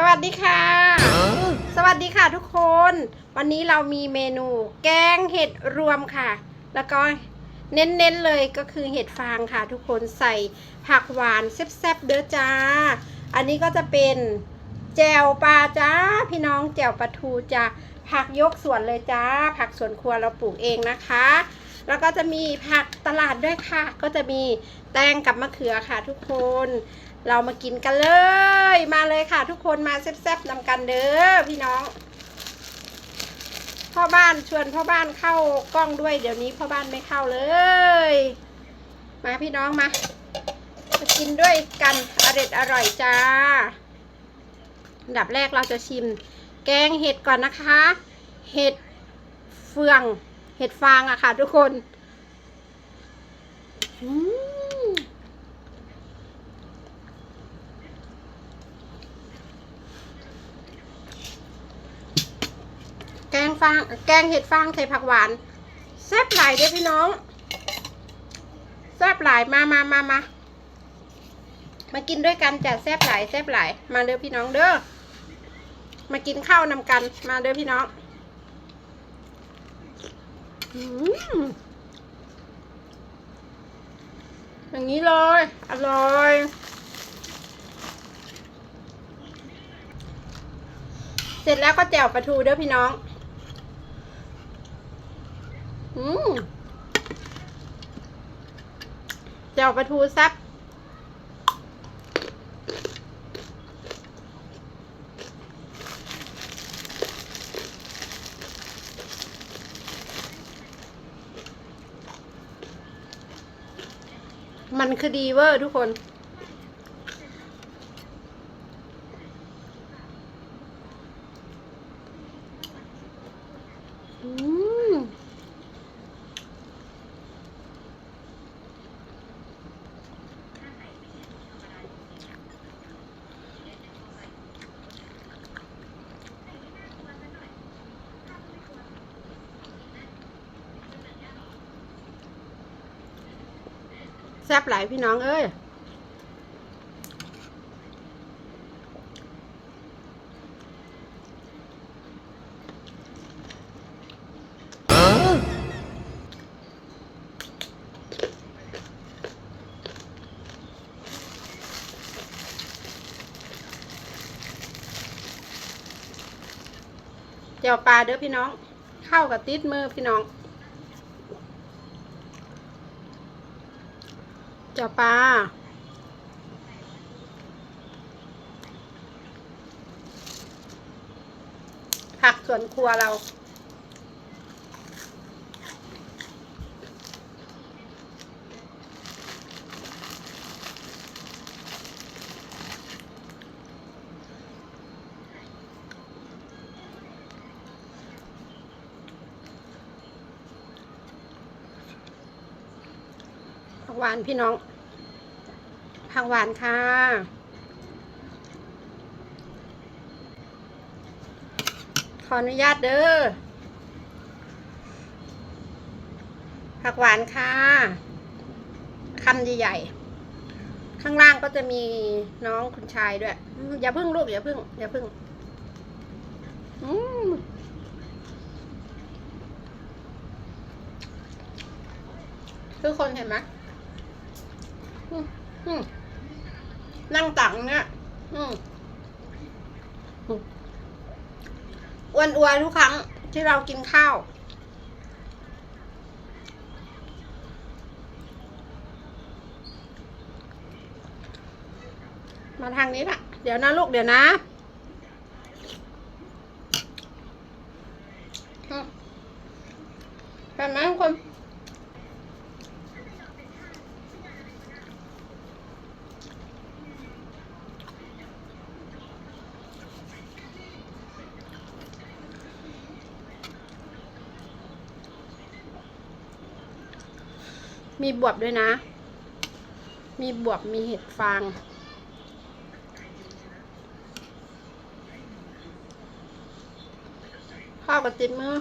สวัสดีค่ะ สวัสดีค่ะทุกคน วันนี้เรามีเมนูแกงเห็ดรวมค่ะ แล้วก็เน้นๆเลยก็คือเห็ดฟางค่ะ ทุกคนใส่ผักหวานแซ่บๆเด้อจ้า อันนี้ก็จะเป็นแจวปลาจ้า พี่น้องแจวปลาทูจ้าผักยกสวนเลยจ้า ผักสวนครัวเราปลูกเองนะคะ แล้วก็จะมีผักตลาดด้วยค่ะ ก็จะมีแตงกับมะเขือค่ะทุกคน เรามากินกันเลย มาเลยค่ะ ทุกคนมาแซ่บๆนำกันเด้อพี่น้อง พ่อบ้านชวนพ่อบ้านเข้ากล้องด้วย เดี๋ยวนี้พ่อบ้านไม่เข้าเลย มาพี่น้องมามากินด้วยกันอร่อยอร่อยจ้าอันดับแรกเราจะชิม แกงเห็ดก่อนนะคะ เห็ดเฟือง เห็ดฟางอะค่ะ ทุกคนแกงฟาง แกงเห็ดฟางใส่ผักหวาน แซ่บหลายเด้อพี่น้อง แซ่บหลายมามามามามากินด้วยกันจ้ะแซ่บหลายแซ่บหลาย มาเด้อพี่น้องเด้อ มากินข้าวนำกัน มาเด้อพี่น้อง อย่างนี้เลย อร่อย เสร็จแล้วก็แจ่วปลาทูเด้อพี่น้อง อืมแจ่วปลาทูซับ มันคือดีเวอร์ทุกคน อืม แซ่บหลายพี่น้องเอ้ยเจียวปลาเด้อพี่น้อง เข้ากับติดมือพี่น้อง จ้าปลาผักสวนครัวเรา หวานพี่น้อง ผักหวานค่ะ ขออนุญาตเด้อ ผักหวานค่ะคำใหญ่ๆ ข้างล่างก็จะมีน้องคุณชายด้วย อย่าพึ่งลูกอย่าพึ่ง อย่าพึ่ง อืมทุกคนเห็นไหม นั่งตักเนี่ยอ้วนอวนทุกครั้งที่เรากินข้าวมาทางนี้ละเดี๋ยวนะลูกเดี๋ยวนะเห็นไหมทุกคน มีบวบด้วยนะ มีบวบมีเห็ดฟาง ข้าวกับติดมือ